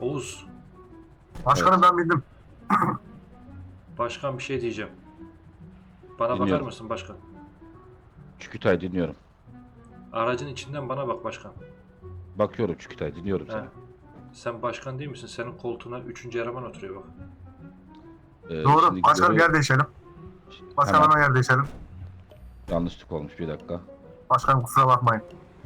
Oğuz, Başkanım ben bildim. başkan bir şey diyeceğim. Bana bakar Dinliyorum. mısın başkan? Çükütay dinliyorum. Aracın içinden bana bak başkan. Bakıyorum Çükütay dinliyorum He. seni. Sen başkan değil misin? Senin koltuğuna üçüncü eleman oturuyor bak. Ee, Doğru. şimdi Başkanım görev- yer değişelim. Başkanım Hemen. yer değişelim. Yanlışlık olmuş bir dakika. Başkanım kusura bakmayın.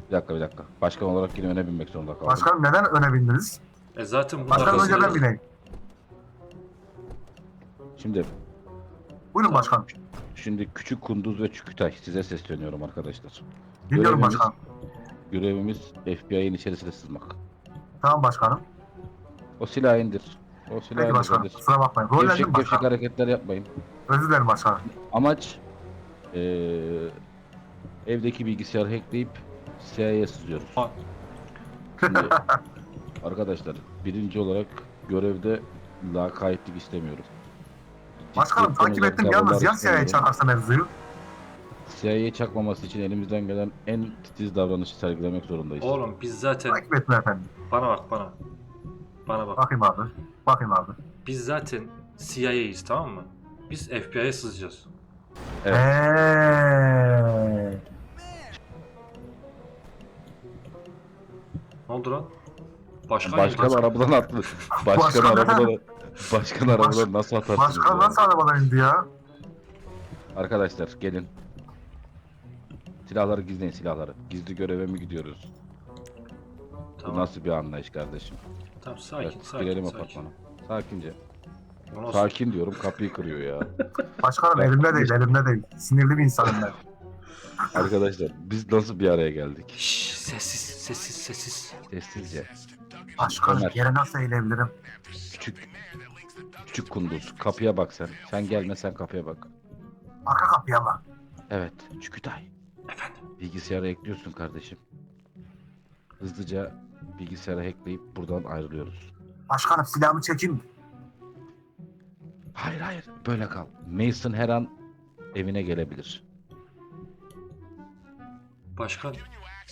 Bir dakika bir dakika. Başkan olarak yine öne binmek zorunda kaldım. Başkanım neden öne bindiniz? E zaten bunlar Başkanım önce ben bineyim. Şimdi Buyurun başkanım. şimdi Küçük Kunduz ve Çükütay size sesleniyorum arkadaşlar. Dinliyorum Görevimiz- başkanım. Görevimiz FBI'nin içerisine sızmak. Tamam başkanım. O silahı indir. O silahı Peki indir başkanım. kardeşim. Kusura bakmayın. Rollendim Gevşek gevşek başkanım. hareketler yapmayın. Özür dilerim başkanım. Amaç eee, evdeki bilgisayarı hackleyip CIA'ya sızıyoruz. Ha. Şimdi arkadaşlar birinci olarak görevde lakaytlık istemiyorum. Başkanım takip ettim yalnız ya CIA istemiyorum. çakarsa mevzuyu. CIA'ye çakmaması için elimizden gelen en titiz davranışı sergilemek zorundayız. Oğlum biz zaten Takip etme efendim. bana bak bana. Bana bak. Bakayım abi. Bakayım abi. Biz zaten CIA'yiz tamam mı? Biz FBI'ye sızacağız. Evet. Eee. Ne oldu lan? Başkan, Başkan başkan. arabadan atlı. Başkan Başkan- arabadan Başkan arabadan nasıl atarsınız? Başkan nasıl arabadan indi ya? Arkadaşlar gelin. Silahları gizleyin silahları. Gizli göreve mi gidiyoruz? Bu Tamam, nasıl bir anlayış kardeşim? tamam sakin evet, sakin girelim sakin. apartmana. Sakince. Nasıl- Sakin diyorum kapıyı kırıyor ya. Başkanım elimde değil, elimde değil. Sinirli bir insanım ben. Arkadaşlar biz nasıl bir araya geldik? Şşş, sessiz sessiz sessiz. Sessizce. Başkanım Ömer. yere nasıl eğilebilirim? Küçük küçük kunduz. Kapıya bak sen. Sen gelme sen kapıya bak. Arka kapıya mı? Evet. Çükütay. Efendim. Bilgisayara ekliyorsun kardeşim. Hızlıca bilgisayara hackleyip buradan ayrılıyoruz. Başkanım silahımı çekeyim mi? Hayır hayır. Böyle kal. Mason her an evine gelebilir. Başkan.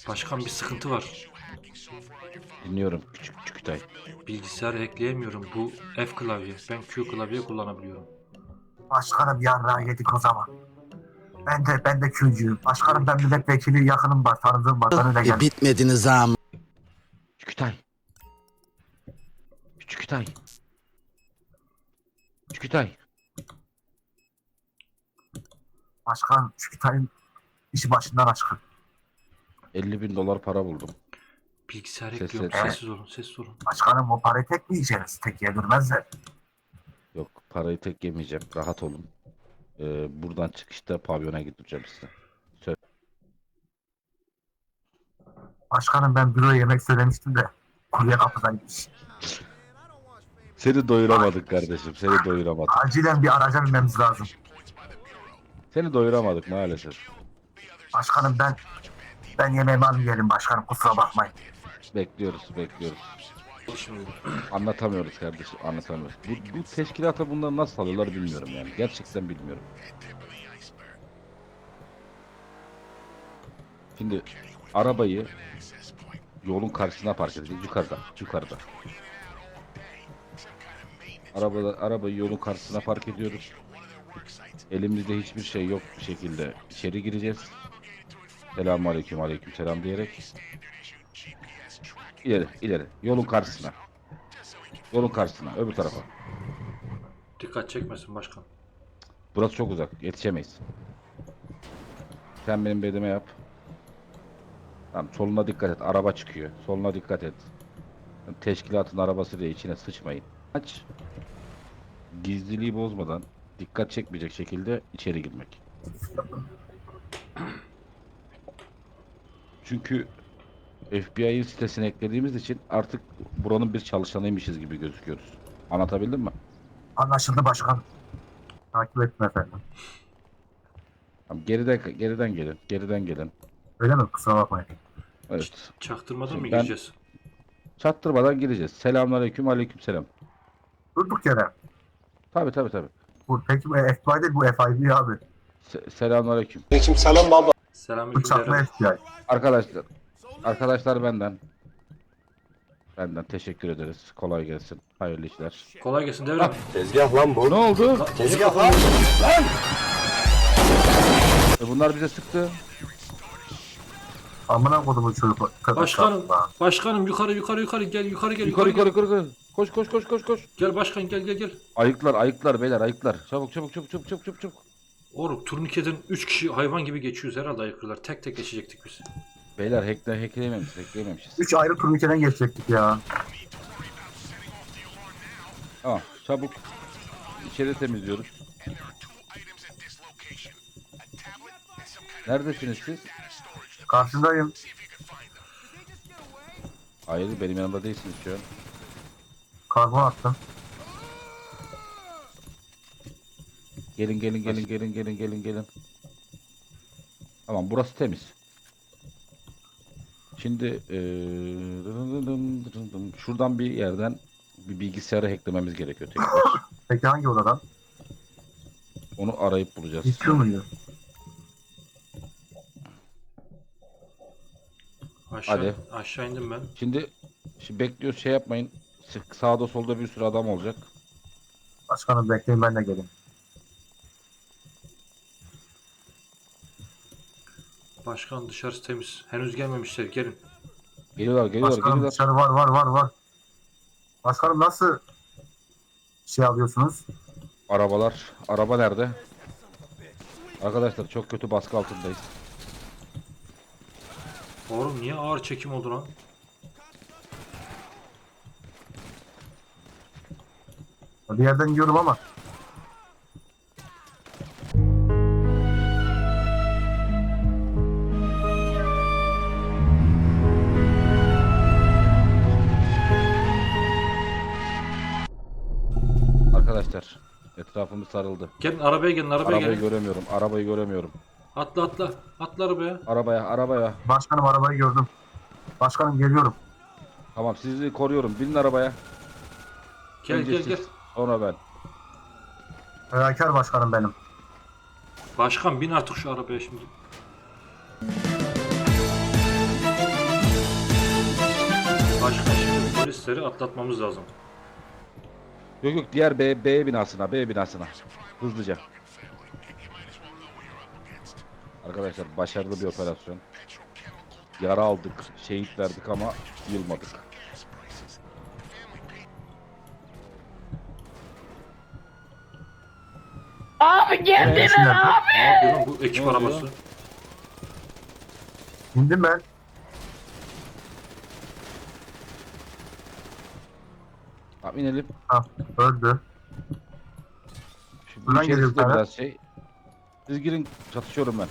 Başkan bir sıkıntı var. Dinliyorum küçük Çükütay. Bilgisayarı hackleyemiyorum. Bu F klavye. Ben Q klavye kullanabiliyorum. Başkanım yarrağı yedik o zaman. Ben de ben de Q'cuyum. Başkanım ben milletvekili yakınım var, tanıdığım var. Ben öyle E, geldim. bitmediniz ha. Çükütay. Çükütay. Çükütay. Başkan Çükütay'ın işi başından aşkın. 50 bin dolar para buldum. Bilgisayar Ses- hackliyorum. ses- Sessiz olun sessiz olun. Başkanım o parayı tek mi yiyeceğiz? Tek yedirmezler. Yok parayı tek yemeyeceğim. Rahat olun. Ee, buradan çıkışta pavyona gideceğim size. Başkanım ben büroya yemek söylemiştim de kurye kapıdaymış. Seni doyuramadık kardeşim. Seni doyuramadık. Acilen bir araca binmemiz lazım. Seni doyuramadık maalesef. Başkanım ben ben yemeğimi alayım başkanım kusura bakmayın. Bekliyoruz, bekliyoruz. Anlatamıyoruz kardeşim, anlatamıyoruz. Bu, bu teşkilata bunları nasıl alıyorlar bilmiyorum yani. Gerçekten bilmiyorum. Şimdi arabayı yolun karşısına park edeceğiz. Yukarıda, yukarıda. Arabada, arabayı yolun karşısına park ediyoruz. Elimizde hiçbir şey yok bir şekilde içeri gireceğiz. Selamun aleyküm, aleyküm selam diyerek. İleri, ileri. Yolun karşısına. Yolun karşısına, öbür tarafa. dikkat çekmesin başkan. Burası çok uzak, yetişemeyiz. Sen benim bedeme yap. Tamam, soluna dikkat et, araba çıkıyor. Soluna dikkat et. Teşkilatın arabası diye içine sıçmayın. Aç. Gizliliği bozmadan, dikkat çekmeyecek şekilde içeri girmek. Çünkü FBI'yi sitesine eklediğimiz için artık buranın bir çalışanıymışız gibi gözüküyoruz. Anlatabildim mi? Anlaşıldı başkan. Takip etme efendim. Tamam, geriden geriden gelin. Geriden gelin. Öyle mi? Kusura bakmayın. Evet. Çaktırmadan mı Ben- gireceğiz? Çattırmadan gireceğiz. Selamünaleyküm, aleykümselam. Durduk yere. Tabii tabii tabii. Bu, peki bu FBI değil bu FIB abi. Se- selamünaleyküm. Selamünaleyküm. Bıçaklı beyler. FBI. Arkadaşlar. Arkadaşlar benden. Benden teşekkür ederiz. Kolay gelsin. Hayırlı işler. Kolay gelsin devrim. Tezgah lan bu. Ne oldu? Tezgah lan. E bunlar bize sıktı. Amına kodumun çocuk. Başkanım, başkanım yukarı yukarı yukarı gel yukarı gel Yukarı yukarı, yukarı yukarı. Koş koş koş koş koş. Gel başkan gel gel gel. Ayıklar ayıklar beyler ayıklar. Çabuk çabuk çabuk çabuk çabuk çabuk. Oğlum turnikeden 3 kişi hayvan gibi geçiyoruz herhalde ayıkırlar. Tek tek geçecektik biz. Beyler hackle hackleyememişiz hackleyememişiz. Üç ayrı turnikeden geçecektik ya. Tamam çabuk. İçeri temizliyoruz. Neredesiniz siz? Karşındayım. Hayır benim yanımda değilsiniz şu an. Karbon attım. Gelin gelin gelin gelin gelin gelin gelin. Tamam burası temiz. Şimdi şuradan bir yerden bir bilgisayarı hacklememiz gerekiyor tekrar. Peki hangi odadan? Onu arayıp bulacağız. İstiyor muydu? Aşağı, Hadi. aşağı indim ben. Şimdi, şimdi bekliyoruz şey yapmayın. Sağda solda bir sürü adam olacak. Başkanım bekleyin ben de geleyim. Başkan dışarısı temiz. Henüz gelmemişler gelin. Geliyorlar geliyorlar Başkanım geliyorlar. dışarı var var var var. Başkanım nasıl şey alıyorsunuz? Arabalar. Araba nerede? Arkadaşlar çok kötü baskı altındayız. Oğlum niye ağır çekim oldu lan? Bir yerden yiyorum ama. Etrafımız sarıldı. Gelin arabaya gelin arabaya Arabayı gelin. göremiyorum. Arabayı göremiyorum. Atla atla. Atla arabaya. Arabaya arabaya. Başkanım arabayı gördüm. Başkanım geliyorum. Tamam sizi koruyorum. Binin arabaya. Gel Önce gel siz, gel. Sonra ben. Fedakar başkanım benim. Başkan bin artık şu arabaya şimdi. Başkan şimdi polisleri atlatmamız lazım. Yok yok diğer B, B binasına B binasına. Hızlıca. Arkadaşlar başarılı bir operasyon. Yara aldık, şehit verdik ama yılmadık. Abi geldiler Şimdi abi. Ne yapıyor lan bu ekip Ne oluyor? arabası? indim ben. Tamam inelim. Ha, öldü. Buradan içerisi geliyor bir de tane. biraz şey. Siz girin çatışıyorum ben.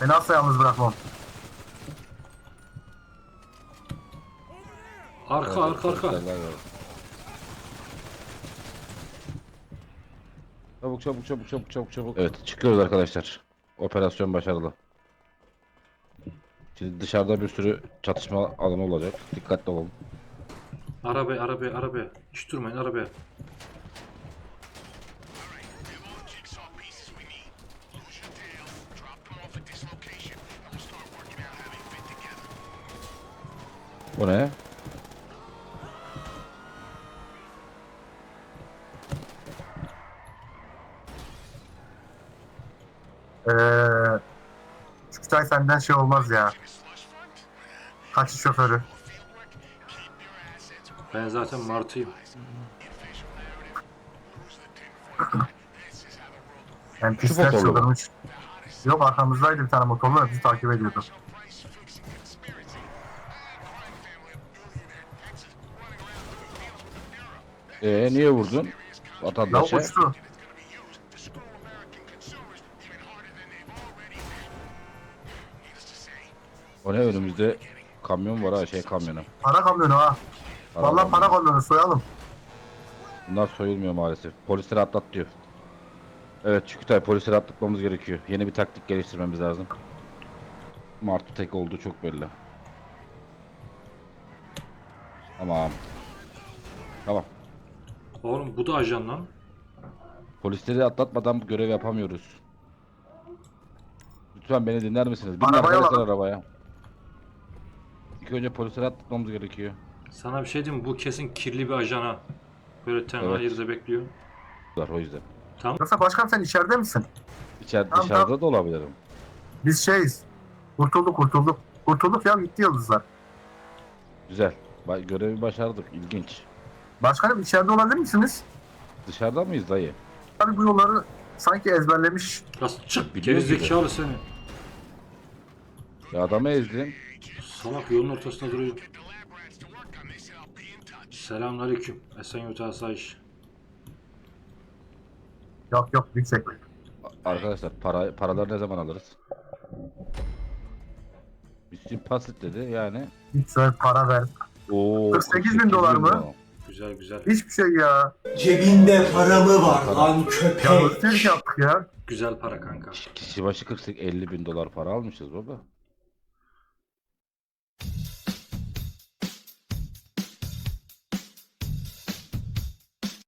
Beni asla yalnız bırakmam. Arka arka arka. Polisler var. Çabuk çabuk çabuk çabuk çabuk çabuk. Evet çıkıyoruz arkadaşlar. Operasyon başarılı. Şimdi dışarıda bir sürü çatışma alanı olacak. Dikkatli olun. Arabaya arabaya arabaya. Hiç durmayın arabaya. Bu ne? Ee, Küçüktay senden şey olmaz ya. Taksi şoförü. Ben zaten martıyım. Yani motorlu mu? çıldırmış. Yok arkamızdaydı bir tane motorlu da bizi takip ediyordu. Ee niye vurdun? Ya Vatandaşa. uçtu. O ne önümüzde kamyon var ha şey kamyonu. Para kamyonu ha. Vallahi para kamyonu soyalım. Bunlar soyulmuyor maalesef. Polisleri atlat diyor. Evet Çükütay polisleri atlatmamız gerekiyor. Yeni bir taktik geliştirmemiz lazım. Martı tek olduğu çok belli. Tamam. Tamam. Oğlum bu da ajan lan. Polisleri atlatmadan bu görev yapamıyoruz. Lütfen beni dinler misiniz? Binin Arabaya arkadaşlar bak. arabaya. İlk önce polisleri atlatmamız gerekiyor. Sana bir şey diyeyim mi? Bu kesin kirli bir ajana. Böyle tenha Evet. yerde bekliyor. Var o yüzden. Tamam. Yoksa başkanım sen içeride misin? İçeride Tamam, dışarıda da olabilirim. Biz şeyiz. Kurtulduk kurtulduk. Kurtulduk ya gitti yıldızlar. Güzel. Ba- Görevi başardık. İlginç. Başkanım içeride olabilir misiniz? Dışarıda mıyız dayı? Abi bu yolları sanki ezberlemiş. Biraz çık Biliyor gerizekalı seni. Ya adamı ezdim. Salak yolun ortasında duruyor. Selamünaleyküm. Esenyurt Asayiş. Yok yok yüksek. Arkadaşlar para paraları ne zaman alırız? Bizim pasit dedi yani. Hiç söyle para ver. Oo, 48 bin dolar mı? Güzel güzel. Hiçbir şey ya. Cebinde para mı var lan Ya köpek? alışveriş yaptık ya. Güzel para kanka. Kişi başı 48 50 bin dolar para almışız baba.